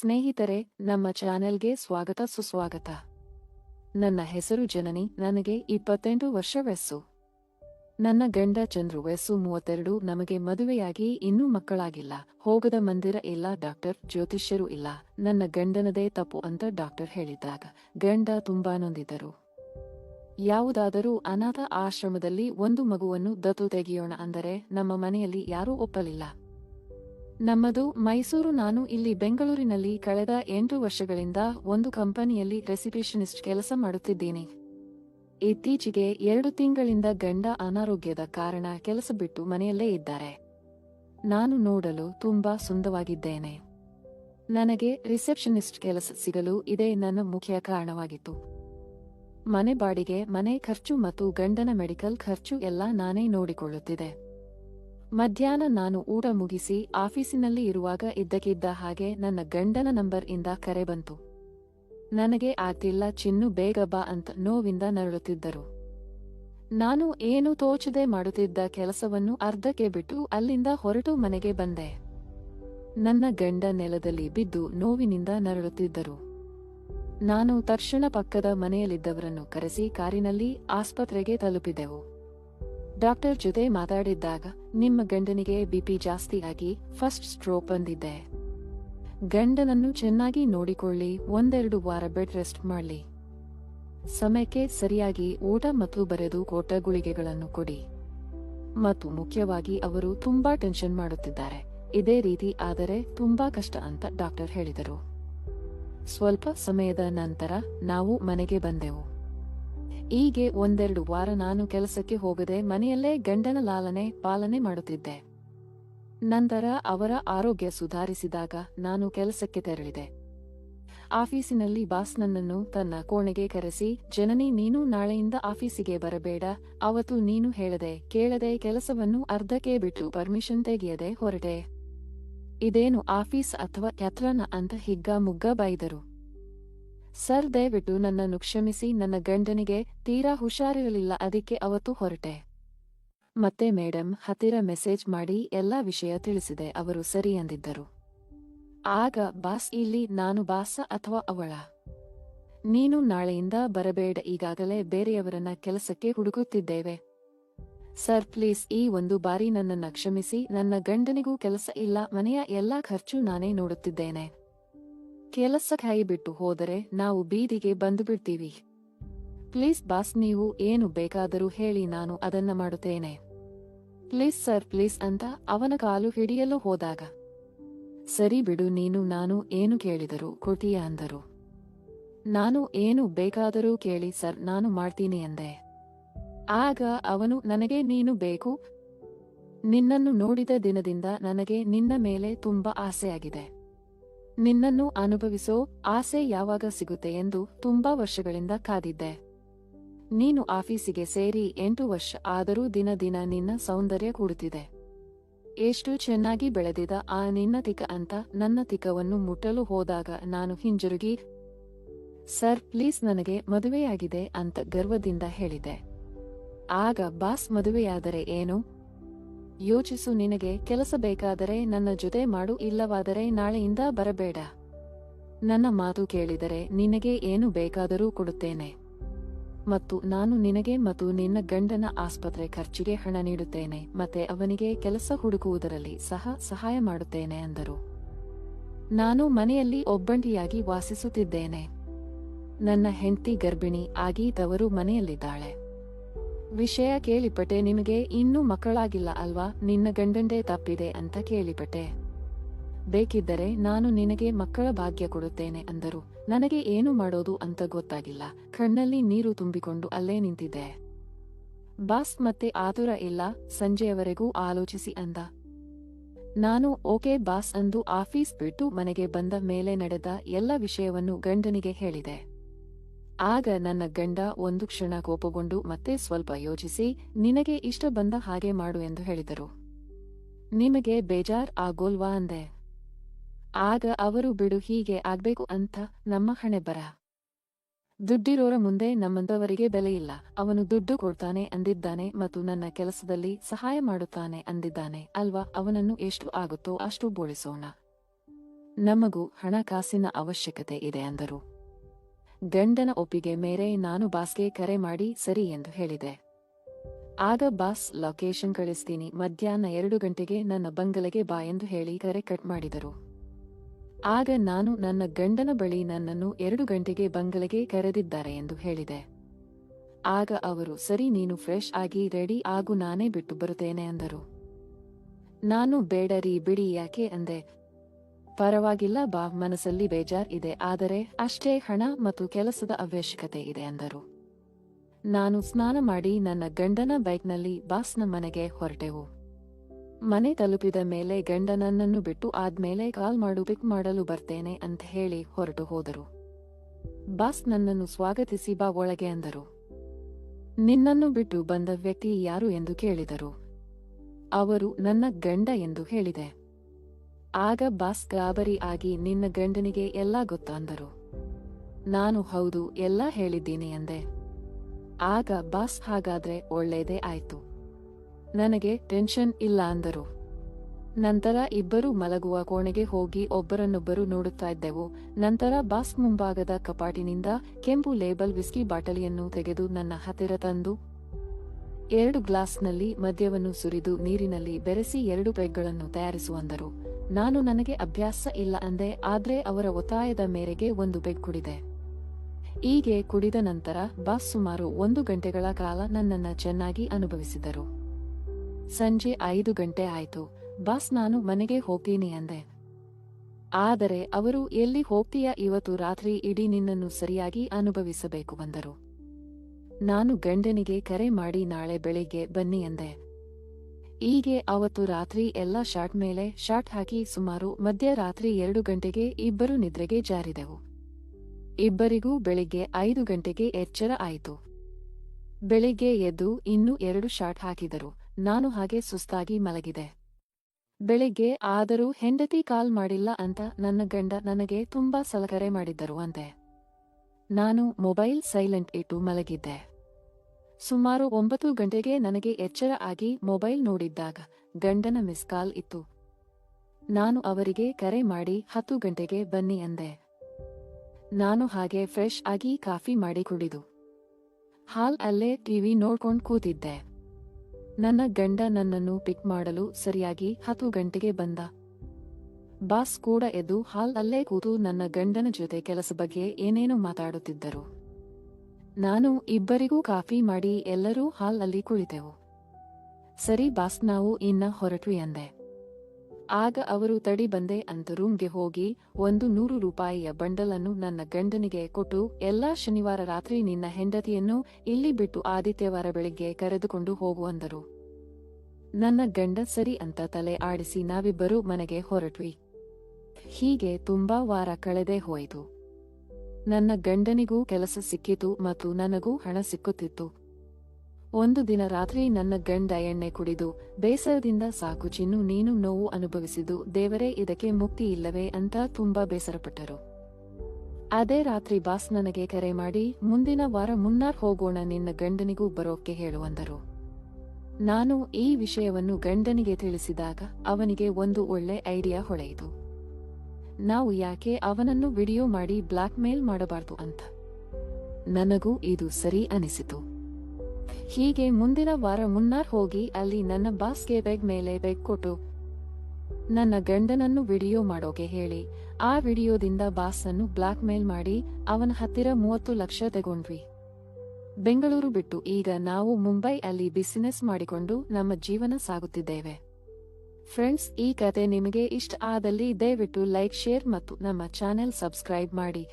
ಸ್ನೇಹಿತರೆ, ನಮ್ಮ ಚಾನೆಲ್ಗೆ ಸ್ವಾಗತ ಸುಸ್ವಾಗತ. ನನ್ನ ಹೆಸರು ಜನನಿ, ನನಗೆ ಇಪ್ಪತ್ತೆಂಟು ವರ್ಷ ವಯಸ್ಸು. ನನ್ನ ಗಂಡ ಚಂದ್ರು, ವಯಸ್ಸು ಮೂವತ್ತೆರಡು, ನಮಗೆ ಮದುವೆಯಾಗಿ ಇನ್ನೂ ಮಕ್ಕಳಾಗಿಲ್ಲ. ಹೋಗದ ಮಂದಿರ ಇಲ್ಲ, ಡಾಕ್ಟರ್, ಜ್ಯೋತಿಷ್ಯರು ಇಲ್ಲ. ನನ್ನ ಗಂಡನದೇ ತಪ್ಪು ಅಂತ ಡಾಕ್ಟರ್ ಹೇಳಿದ್ದಾಗ ಗಂಡ ತುಂಬಾ ನೊಂದಿದ್ದರು. ಯಾವುದಾದರೂ ಅನಾಥ ಆಶ್ರಮದಲ್ಲಿ ಒಂದು ಮಗುವನ್ನು ದತ್ತು ತೆಗೆಯೋಣ ಅಂದರೆ ನಮ್ಮ ಮನೆಯಲ್ಲಿ ಯಾರೂ ಒಪ್ಪಲಿಲ್ಲ. ನಮ್ಮದು ಮೈಸೂರು. ನಾನು ಇಲ್ಲಿ ಬೆಂಗಳೂರಿನಲ್ಲಿ ಕಳೆದ ಎಂಟು ವರ್ಷಗಳಿಂದ ಒಂದು ಕಂಪನಿಯಲ್ಲಿ ರೆಸಿಪಿಷನಿಸ್ಟ್ ಕೆಲಸ ಮಾಡುತ್ತಿದ್ದೀನಿ. ಇತ್ತೀಚೆಗೆ ಎರಡು ತಿಂಗಳಿಂದ ಗಂಡ ಅನಾರೋಗ್ಯದ ಕಾರಣ ಕೆಲಸ ಬಿಟ್ಟು ಮನೆಯಲ್ಲೇ ಇದ್ದಾರೆ. ನಾನು ನೋಡಲು ತುಂಬಾ ಸುಂದವಾಗಿದ್ದೇನೆ ನನಗೆ ರಿಸೆಪ್ಷನಿಸ್ಟ್ ಕೆಲಸ ಸಿಗಲು ಇದೇ ನನ್ನ ಮುಖ್ಯ ಕಾರಣವಾಗಿತ್ತು. ಮನೆ ಬಾಡಿಗೆ, ಮನೆ ಖರ್ಚು ಮತ್ತು ಗಂಡನ ಮೆಡಿಕಲ್ ಖರ್ಚು ಎಲ್ಲ ನಾನೇ ನೋಡಿಕೊಳ್ಳುತ್ತಿದೆ ಮಧ್ಯಾಹ್ನ ನಾನು ಊಟ ಮುಗಿಸಿ ಆಫೀಸಿನಲ್ಲಿ ಇರುವಾಗ ಇದ್ದಕ್ಕಿದ್ದ ಹಾಗೆ ನನ್ನ ಗಂಡನ ನಂಬರ್ ಇಂದ ಕರೆ ಬಂತು. ನನಗೆ ಆತಿಲ್ಲ ಚಿನ್ನು ಬೇಗ ಬಾ ಅಂತ ನೋವಿಂದ ನರಳುತ್ತಿದ್ದರು. ನಾನು ಏನು ತೋಚದೆ ಮಾಡುತ್ತಿದ್ದ ಕೆಲಸವನ್ನು ಅರ್ಧಕ್ಕೆ ಬಿಟ್ಟು ಅಲ್ಲಿಂದ ಹೊರಟು ಮನೆಗೆ ಬಂದೆ. ನನ್ನ ಗಂಡ ನೆಲದಲ್ಲಿ ಬಿದ್ದು ನೋವಿನಿಂದ ನರಳುತ್ತಿದ್ದರು. ನಾನು ತಕ್ಷಣ ಪಕ್ಕದ ಮನೆಯಲ್ಲಿದ್ದವರನ್ನು ಕರೆಸಿ ಕಾರಿನಲ್ಲಿ ಆಸ್ಪತ್ರೆಗೆ ತಲುಪಿದೆವು. ಡಾಕ್ಟರ್ ಜೊತೆ ಮಾತಾಡಿದ್ದಾಗ ನಿಮ್ಮ ಗಂಡನಿಗೆ ಬಿಪಿ ಜಾಸ್ತಿ ಆಗಿ ಫಸ್ಟ್ ಸ್ಟ್ರೋಕ್ ಬಂದಿದೆ. ಗಂಡನನ್ನು ಚೆನ್ನಾಗಿ ನೋಡಿಕೊಳ್ಳಿ, ಒಂದೆರಡು ವಾರ ಬೆಡ್ ರೆಸ್ಟ್ ಮಾಡಲಿ. ಸಮಯಕ್ಕೆ ಸರಿಯಾಗಿ ಊಟ ಮತ್ತು ಬರೆದು ಕೋಟ ಗುಳಿಗೆಗಳನ್ನು ಕೊಡಿ. ಮತ್ತು ಮುಖ್ಯವಾಗಿ ಅವರು ತುಂಬಾ ಟೆನ್ಷನ್ ಮಾಡುತ್ತಿದ್ದಾರೆ. ಇದೇ ರೀತಿ ಆದರೆ ತುಂಬಾ ಕಷ್ಟ ಅಂತ ಡಾಕ್ಟರ್ ಹೇಳಿದರು. ಸ್ವಲ್ಪ ಸಮಯದ ನಂತರ ನಾವು ಮನೆಗೆ ಬಂದೆವು. ಹೀಗೆ ಒಂದೆರಡು ವಾರ ನಾನು ಕೆಲಸಕ್ಕೆ ಹೋಗದೆ ಮನೆಯಲ್ಲೇ ಗಂಡನ ಲಾಲನೆ ಪಾಲನೆ ಮಾಡುತ್ತಿದ್ದೆ. ನಂತರ ಅವರ ಆರೋಗ್ಯ ಸುಧಾರಿಸಿದಾಗ ನಾನು ಕೆಲಸಕ್ಕೆ ತೆರಳಿದೆ. ಆಫೀಸಿನಲ್ಲಿ ಬಾಸ್ ನನ್ನನ್ನು ತನ್ನ ಕೋಣೆಗೆ ಕರೆಸಿ, ಜನನಿ, ನೀನು ನಾಳೆಯಿಂದ ಆಫೀಸಿಗೆ ಬರಬೇಡ. ಅವತ್ತು ನೀನು ಹೇಳದೆ, ಕೇಳದೆ ಕೆಲಸವನ್ನು ಅರ್ಧಕ್ಕೆ ಬಿಟ್ಟು ಪರ್ಮಿಷನ್ ತೆಗೆಯದೆ ಹೊರಟೆ. ಇದೇನು ಆಫೀಸ್ ಅಥವಾ ಯತ್ರನ ಅಂತ ಹಿಗ್ಗ ಮುಗ್ಗ ಬೈದರು ಸರ್, ದಯವಿಟ್ಟು ನನ್ನನ್ನು ಕ್ಷಮಿಸಿ, ನನ್ನ ಗಂಡನಿಗೆ ತೀರಾ ಹುಷಾರಿರಲಿಲ್ಲ, ಅದಕ್ಕೆ ಅವತ್ತು ಹೊರಟೆ. ಮತ್ತೆ ಮೇಡಮ್ ಹತ್ತಿರ ಮೆಸೇಜ್ ಮಾಡಿ, ಎಲ್ಲಾ ವಿಷಯ ತಿಳಿಸಿದೆ, ಅವರು ಸರಿ ಅಂದಿದ್ದರು. ಆಗ ಬಾಸ್, ಇಲ್ಲಿ ನಾನು ಬಾಸ ಅಥವಾ ಅವಳ? ನೀನು ನಾಳೆಯಿಂದ ಬರಬೇಡ, ಈಗಾಗಲೇ ಬೇರೆಯವರನ್ನ ಕೆಲಸಕ್ಕೆ ಹುಡುಕುತ್ತಿದ್ದೇವೆ. ಸರ್, ಪ್ಲೀಸ್, ಈ ಒಂದು ಬಾರಿ ನನ್ನನ್ನು ಕ್ಷಮಿಸಿ, ನನ್ನ ಗಂಡನಿಗೂ ಕೆಲಸ ಇಲ್ಲ, ಮನೆಯ ಎಲ್ಲಾ ಖರ್ಚು ನಾನೇ ನೋಡುತ್ತಿದ್ದೇನೆ. ಕೆಲಸ ಕೈ ಬಿಟ್ಟು ಹೋದರೆ ನಾವು ಬೀದಿಗೆ ಬಂದು ಬಿಡ್ತೀವಿ ಪ್ಲೀಸ್ ಬಾಸ್, ನೀವು ಏನು ಬೇಕಾದರೂ ಹೇಳಿ, ನಾನು ಅದನ್ನ ಮಾಡುತ್ತೇನೆ. ಪ್ಲೀಸ್ ಸರ್, ಪ್ಲೀಸ್ ಅಂತ ಅವನ ಕಾಲು ಹಿಡಿಯಲು ಹೋದಾಗ. ಸರಿ ಬಿಡು, ನೀನು, ನಾನು ಏನು ಕೇಳಿದರು ಕೊಡ್ತೀಯ ಅಂದರು. ನಾನು ಏನು ಬೇಕಾದರೂ ಕೇಳಿ ಸರ್, ನಾನು ಮಾಡ್ತೀನಿ ಅಂದೆ. ಆಗ ಅವನು, ನನಗೆ ನೀನು ಬೇಕು? ನಿನ್ನನ್ನು ನೋಡಿದ ದಿನದಿಂದ ನನಗೆ ನಿನ್ನ ಮೇಲೆ ತುಂಬಾ ಆಸೆಯಾಗಿದೆ. ನಿನ್ನನ್ನು ಅನುಭವಿಸೋ ಆಸೆ ಯಾವಾಗ ಸಿಗುತ್ತೆ ಎಂದು ತುಂಬಾ ವರ್ಷಗಳಿಂದ ಕಾದಿದ್ದೆ. ನೀನು ಆಫೀಸಿಗೆ ಸೇರಿ ಎಂಟು ವರ್ಷ ಆದರೂ ದಿನ ದಿನ ನಿನ್ನ ಸೌಂದರ್ಯ ಕೂಡುತ್ತಿದೆ. ಎಷ್ಟು ಚೆನ್ನಾಗಿ ಬೆಳೆದಿದ ಆ ನಿನ್ನ ತಿಕ ಅಂತ ನನ್ನ ತಿಕವನ್ನು ಮುಟ್ಟಲು ಹೋದಾಗ ನಾನು ಹಿಂಜರುಗಿ, ಸರ್, ಪ್ಲೀಸ್ ನನಗೆ ಮದುವೆಯಾಗಿದೆ ಅಂತ ಗರ್ವದಿಂದ ಹೇಳಿದೆ. ಆಗ ಬಾಸ್ ಮದುವೆಯಾದರೆ ಏನು? ಯೋಚಿಸು ನಿನಗೆ ಕೆಲಸ ಬೇಕಾದರೆ ನನ್ನ ಜೊತೆ ಮಾಡು, ಇಲ್ಲವಾದರೆ ನಾಳೆಯಿಂದ ಬರಬೇಡ. ನನ್ನ ಮಾತು ಕೇಳಿದರೆ ನಿನಗೆ ಏನು ಬೇಕಾದರೂ ಕೊಡುತ್ತೇನೆ. ಮತ್ತು ನಾನು ನಿನಗೆ ಮತ್ತು ನಿನ್ನ ಗಂಡನ ಆಸ್ಪತ್ರೆ ಖರ್ಚಿಗೆ ಹಣ ನೀಡುತ್ತೇನೆ, ಮತ್ತೆ ಅವನಿಗೆ ಕೆಲಸ ಹುಡುಕುವುದರಲ್ಲಿ ಸಹ ಸಹಾಯ ಮಾಡುತ್ತೇನೆ ಅಂದರು. ನಾನು ಮನೆಯಲ್ಲಿ ಒಬ್ಬಂಟಿಯಾಗಿ ವಾಸಿಸುತ್ತಿದ್ದೇನೆ. ನನ್ನ ಹೆಂಡತಿ ಗರ್ಭಿಣಿ ಆಗಿ ತವರು ಮನೆಯಲ್ಲಿದ್ದಾಳೆ. ವಿಷಯ ಕೇಳಿಪಟ್ಟೆ ನಿಮಗೆ ಇನ್ನೂ ಮಕ್ಕಳಾಗಿಲ್ಲ ಅಲ್ವಾ? ನಿನ್ನ ಗಂಡಂದೇ ತಪ್ಪಿದೆ ಅಂತ ಕೇಳಿಪಟ್ಟೆ. ಬೇಕಿದ್ದರೆ ನಾನು ನಿನಗೆ ಮಕ್ಕಳ ಭಾಗ್ಯ ಕೊಡುತ್ತೇನೆ ಅಂದರು. ನನಗೆ ಏನು ಮಾಡೋದು ಅಂತ ಗೊತ್ತಾಗಿಲ್ಲ. ಕಣ್ಣಲ್ಲಿ ನೀರು ತುಂಬಿಕೊಂಡು ಅಲ್ಲೇ ನಿಂತಿದ್ದೆ. ಬಾಸ್ ಮತ್ತೆ ಆತುರ ಇಲ್ಲ. ಸಂಜೆಯವರೆಗೂ ಆಲೋಚಿಸಿ ಅಂದ. ನಾನು ಓಕೆ ಬಾಸ್ ಅಂದು ಆಫೀಸ್ ಬಿಟ್ಟು ಮನೆಗೆ ಬಂದ ಮೇಲೆ ನಡೆದ ಎಲ್ಲ ವಿಷಯವನ್ನು ಗಂಡನಿಗೆ ಹೇಳಿದೆ. ಆಗ ನನ್ನ ಗಂಡ ಒಂದು ಕ್ಷಣ ಕೋಪಗೊಂಡು ಮತ್ತೆ ಸ್ವಲ್ಪ ಯೋಚಿಸಿ, ನಿನಗೆ ಇಷ್ಟ ಬಂದ ಹಾಗೆ ಮಾಡು ಎಂದು ಹೇಳಿದರು. ನಿಮಗೆ ಬೇಜಾರ್ ಆಗೋಲ್ವಾ ಅಂದೆ. ಆಗ ಅವರು, ಬಿಡು, ಹೀಗೆ ಆಗ್ಬೇಕು ಅಂತ ನಮ್ಮ ಹಣೆ ಬರ. ದುಡ್ಡಿರೋರ ಮುಂದೆ ನಮ್ಮಂತವರಿಗೆ ಬೆಲೆ ಇಲ್ಲ. ಅವನು ದುಡ್ಡು ಕೊಡ್ತಾನೆ ಅಂದಿದ್ದಾನೆ ಮತ್ತು ನನ್ನ ಕೆಲಸದಲ್ಲಿ ಸಹಾಯ ಮಾಡುತ್ತಾನೆ ಅಂದಿದ್ದಾನೆ ಅಲ್ವಾ? ಅವನನ್ನು ಎಷ್ಟು ಆಗುತ್ತೋ ಅಷ್ಟು ಬೋಳಿಸೋಣ. ನಮಗೂ ಹಣಕಾಸಿನ ಅವಶ್ಯಕತೆ ಇದೆ ಅಂದರು. ಗಂಡನ ಒಪ್ಪಿಗೆ ಮೇರೆ ನಾನು ಬಾಸ್ಗೆ ಕರೆ ಮಾಡಿ ಸರಿ ಎಂದು ಹೇಳಿದೆ. ಆಗ ಬಾಸ್, ಲೊಕೇಶನ್ ಕಳಿಸ್ತೀನಿ. ಮಧ್ಯಾಹ್ನ ಎರಡು ಗಂಟೆಗೆ ನನ್ನ ಬಂಗಲೆಗೆ ಬಾ ಎಂದು ಹೇಳಿ ಕರೆ ಕಟ್ ಮಾಡಿದರು. ಆಗ ನಾನು ನನ್ನ ಗಂಡನ ಬಳಿ ನನ್ನನ್ನು ಎರಡು ಗಂಟೆಗೆ ಬಂಗಲೆಗೆ ಕರೆದಿದ್ದಾರೆ ಎಂದು ಹೇಳಿದೆ. ಆಗ ಅವರು, ಸರಿ, ನೀನು ಫ್ರೆಶ್ ಆಗಿ ರೆಡಿ ಆಗು, ನಾನೇ ಬಿಟ್ಟು ಬರುತ್ತೇನೆ ಅಂದರು. ನಾನು ಬೇಡರಿ, ಬಿಡಿ, ಯಾಕೆ? ಅಂದೆ. ಪರವಾಗಿಲ್ಲ ಬಾ, ಮನಸ್ಸಲ್ಲಿ ಬೇಜಾರ್ ಇದೆ, ಆದರೆ ಅಷ್ಟೇ ಹಣ ಮತ್ತು ಕೆಲಸದ ಅವಶ್ಯಕತೆ ಇದೆ ಅಂದರು. ನಾನು ಸ್ನಾನ ಮಾಡಿ ನನ್ನ ಗಂಡನ ಬೈಕ್ನಲ್ಲಿ ಬಾಸ್ನ ಮನೆಗೆ ಹೊರಟೆವು. ಮನೆ ತಲುಪಿದ ಮೇಲೆ ಗಂಡ ನನ್ನನ್ನು ಬಿಟ್ಟು ಆದ್ಮೇಲೆ ಕಾಲ್ ಮಾಡು, ಪಿಕ್ ಮಾಡಲು ಬರ್ತೇನೆ ಅಂತ ಹೇಳಿ ಹೊರಟು ಹೋದರು. ಬಾಸ್ ನನ್ನನ್ನು ಸ್ವಾಗತಿಸಿ ಬಾ ಒಳಗೆ ಅಂದರು. ನಿನ್ನನ್ನು ಬಿಟ್ಟು ಬಂದ ವ್ಯಕ್ತಿ ಯಾರು ಎಂದು ಕೇಳಿದರು. ಅವರು ನನ್ನ ಗಂಡ ಎಂದು ಹೇಳಿದೆ. ಆಗ ಬಾಸ್ ಗಾಬರಿ ಆಗಿ ನಿನ್ನ ಗಂಡನಿಗೆ ಎಲ್ಲ ಗೊತ್ತಾ ಅಂದರು ನಾನು ಹೌದು, ಎಲ್ಲ ಹೇಳಿದ್ದೀನಿ ಅಂದೆ. ಆಗ ಬಾಸ್ ಹಾಗಾದ್ರೆ ಒಳ್ಳೇದೇ ಆಯ್ತು. ನನಗೆ ಟೆನ್ಷನ್ ಇಲ್ಲ ಅಂದರು. ನಂತರ ಇಬ್ಬರು ಮಲಗುವ ಕೋಣೆಗೆ ಹೋಗಿ ಒಬ್ಬರನ್ನೊಬ್ಬರು ನೋಡುತ್ತಾ ಇದ್ದೆವು. ನಂತರ ಬಾಸ್ ಮುಂಭಾಗದ ಕಪಾಟಿನಿಂದ ಕೆಂಪು ಲೇಬಲ್ ವಿಸ್ಕಿ ಬಾಟಲಿಯನ್ನು ತೆಗೆದು ನನ್ನ ಹತ್ತಿರ ತಂದು, ಎರಡು ಗ್ಲಾಸ್ನಲ್ಲಿ ಮದ್ಯವನ್ನು ಸುರಿದು ನೀರಿನಲ್ಲಿ ಬೆರೆಸಿ ಎರಡು ಪೆಗ್ಗಳನ್ನು ತಯಾರಿಸು ಅಂದರು. ನಾನು ನನಗೆ ಅಭ್ಯಾಸ ಇಲ್ಲ ಅಂದೆ, ಆದ್ರೆ ಅವರ ಒತ್ತಾಯದ ಮೇರೆಗೆ ಒಂದು ಬೆಗ್ ಕುಡಿದೆ. ಹೀಗೆ ಕುಡಿದ ನಂತರ ಬಾಸ್ ಸುಮಾರು ಒಂದು ಗಂಟೆಗಳ ಕಾಲ ನನ್ನನ್ನ ಚೆನ್ನಾಗಿ ಅನುಭವಿಸಿದರು. ಸಂಜೆ ಐದು ಗಂಟೆ ಆಯಿತು. ಬಾಸ್, ನಾನು ಮನೆಗೆ ಹೋಗ್ತೀನಿ ಅಂದೆ. ಆದರೆ ಅವರು, ಎಲ್ಲಿ ಹೋಗ್ತೀಯ? ಇವತ್ತು ರಾತ್ರಿ ಇಡೀ ನಿನ್ನನ್ನು ಸರಿಯಾಗಿ ಅನುಭವಿಸಬೇಕು ಬಂದರು. ನಾನು ಗಂಡನಿಗೆ ಕರೆ ಮಾಡಿ, ನಾಳೆ ಬೆಳಿಗ್ಗೆ ಬನ್ನಿ ಅಂದೆ. ಹೀಗೆ ಅವತ್ತು ರಾತ್ರಿ ಎಲ್ಲ ಶಾಟ್ ಮೇಲೆ ಶಾಟ್ ಹಾಕಿ ಸುಮಾರು ಮಧ್ಯರಾತ್ರಿ ಎರಡು ಗಂಟೆಗೆ ಇಬ್ಬರು ನಿದ್ರೆಗೆ ಜಾರಿದೆವು. ಇಬ್ಬರಿಗೂ ಬೆಳಿಗ್ಗೆ ಐದು ಗಂಟೆಗೆ ಎಚ್ಚರ ಆಯಿತು. ಬೆಳಿಗ್ಗೆ ಎದ್ದು ಇನ್ನೂ ಎರಡು ಶಾಟ್ ಹಾಕಿದರು. ನಾನು ಹಾಗೆ ಸುಸ್ತಾಗಿ ಮಲಗಿದೆ. ಬೆಳಿಗ್ಗೆ ಆದರೂ ಹೆಂಡತಿ ಕಾಲ್ ಮಾಡಿಲ್ಲ ಅಂತ ನನ್ನ ಗಂಡ ನನಗೆ ತುಂಬಾ ಸಲಕರೆ ಮಾಡಿದ್ದರು ಅಂತೆ. ನಾನು ಮೊಬೈಲ್ ಸೈಲೆಂಟ್ ಇಟ್ಟು ಮಲಗಿದ್ದೆ. ಸುಮಾರು ಒಂಬತ್ತು ಗಂಟೆಗೆ ನನಗೆ ಎಚ್ಚರ ಆಗಿ ಮೊಬೈಲ್ ನೋಡಿದ್ದಾಗ ಗಂಡನ ಮಿಸ್ ಕಾಲ್ ಇತ್ತು. ನಾನು ಅವರಿಗೆ ಕರೆ ಮಾಡಿ, ಹತ್ತು ಗಂಟೆಗೆ ಬನ್ನಿ ಅಂದೆ. ನಾನು ಹಾಗೆ ಫ್ರೆಶ್ ಆಗಿ ಕಾಫಿ ಮಾಡಿ ಕುಡಿದು. ಹಾಲ್ ಅಲ್ಲೇ ಟಿವಿ ನೋಡ್ಕೊಂಡು ಕೂತಿದ್ದೆ. ನನ್ನ ಗಂಡ ನನ್ನನ್ನು ಪಿಕ್ ಮಾಡಲು ಸರಿಯಾಗಿ ಹತ್ತು ಗಂಟೆಗೆ ಬಂದ. ಬಾಸ್ ಕೂಡ ಎದ್ದು ಹಾಲ್ ಅಲ್ಲೇ ಕೂತು ನನ್ನ ಗಂಡನ ಜೊತೆ ಕೆಲಸ ಬಗ್ಗೆ ಏನೇನು ಮಾತಾಡುತ್ತಿದ್ದರು. ನಾನು ಇಬ್ಬರಿಗೂ ಕಾಫಿ ಮಾಡಿ ಎಲ್ಲರೂ ಹಾಲ್ ಅಲ್ಲಿ ಕುಳಿತೆವು. ಸರಿ ಬಾಸ್ ನಾವು ಇನ್ನ ಹೊರಟ್ವಿ ಅಂದೆ. ಆಗ ಅವರು ತಡಿ ಬಂದೆ ಅಂತ ರೂಮ್ಗೆ ಹೋಗಿ ಒಂದು ನೂರು ರೂಪಾಯಿಯ ಬಂಡಲನ್ನು ನನ್ನ ಗಂಡನಿಗೆ ಕೊಟ್ಟು ಎಲ್ಲಾ ಶನಿವಾರ ರಾತ್ರಿ ನಿನ್ನ ಹೆಂಡತಿಯನ್ನು ಇಲ್ಲಿ ಬಿಟ್ಟು ಆದಿತ್ಯವಾರ ಬೆಳಿಗ್ಗೆ ಕರೆದುಕೊಂಡು ಹೋಗುವಂದರು ನನ್ನ ಗಂಡ ಸರಿ ಅಂತ ತಲೆ ಆಡಿಸಿ ನಾವಿಬ್ಬರೂ ಮನೆಗೆ ಹೊರಟ್ವಿ. ಹೀಗೆ ತುಂಬಾ ವಾರ ಕಳೆದೇ ಹೋಯಿತು. ನನ್ನ ಗಂಡನಿಗೂ ಕೆಲಸ ಸಿಕ್ಕಿತು ಮತ್ತು ನನಗೂ ಹಣ ಸಿಕ್ಕುತ್ತಿತ್ತು. ಒಂದು ದಿನ ರಾತ್ರಿ ನನ್ನ ಗಂಡ ಎಣ್ಣೆ ಕುಡಿದು, ಬೇಸರದಿಂದ ಸಾಕು ಚಿನ್ನು ನೀನು ನೋವು ಅನುಭವಿಸಿದು ದೇವರೇ ಇದಕ್ಕೆ ಮುಕ್ತಿ ಇಲ್ಲವೇ ಅಂತ ತುಂಬಾ ಬೇಸರಪಟ್ಟರು. ಅದೇ ರಾತ್ರಿ ಬಾಸ್ ನನಗೆ ಕರೆ ಮಾಡಿ, ಮುಂದಿನ ವಾರ ಮುನ್ನಾರ್ ಹೋಗೋಣ ನಿನ್ನ ಗಂಡನಿಗೂ ಬರೋಕ್ಕೆ ಹೇಳುವಂದರು ನಾನು ಈ ವಿಷಯವನ್ನು ಗಂಡನಿಗೆ ತಿಳಿಸಿದಾಗ ಅವನಿಗೆ ಒಂದು ಒಳ್ಳೆ ಐಡಿಯಾ ಹೊಳೆಯಿತು. ನಾವು ಯಾಕೆ ಅವನನ್ನು ವಿಡಿಯೋ ಮಾಡಿ ಬ್ಲಾಕ್ ಮೇಲ್ ಮಾಡಬಾರ್ದು ಅಂತ? ನನಗೂ ಇದು ಸರಿ ಅನಿಸಿತು. ಹೀಗೆ ಮುಂದಿನ ವಾರ ಮುನ್ನಾರ್ ಹೋಗಿ ಅಲ್ಲಿ ನನ್ನ ಬಾಸ್ಗೆ ಬೆಗ್ ಮೇಲೆ ಬೆಗ್ ಕೊಟ್ಟು, ನನ್ನ ಗಂಡನನ್ನು ವಿಡಿಯೋ ಮಾಡೋಕೆ ಹೇಳಿ, ಆ ವಿಡಿಯೋದಿಂದ ಬಾಸ್ ಅನ್ನು ಬ್ಲಾಕ್ ಮೇಲ್ ಮಾಡಿ ಅವನ ಹತ್ತಿರ ಮೂವತ್ತು ಲಕ್ಷ ತಗೊಂಡ್ವಿ. ಬೆಂಗಳೂರು ಬಿಟ್ಟು ಈಗ ನಾವು ಮುಂಬೈ ಅಲ್ಲಿ ಬಿಸಿನೆಸ್ ಮಾಡಿಕೊಂಡು ನಮ್ಮ ಜೀವನ ಸಾಗುತ್ತಿದ್ದೇವೆ. ಫ್ರೆಂಡ್ಸ್ ಈ ಕತೆ ನಿಮಗೆ ಇಷ್ಟ ಆದಲ್ಲಿ ದಯವಿಟ್ಟು ಲೈಕ್ ಶೇರ್ ಮತ್ತು ನಮ್ಮ ಚಾನೆಲ್ ಸಬ್ಸ್ಕ್ರೈಬ್ ಮಾಡಿ.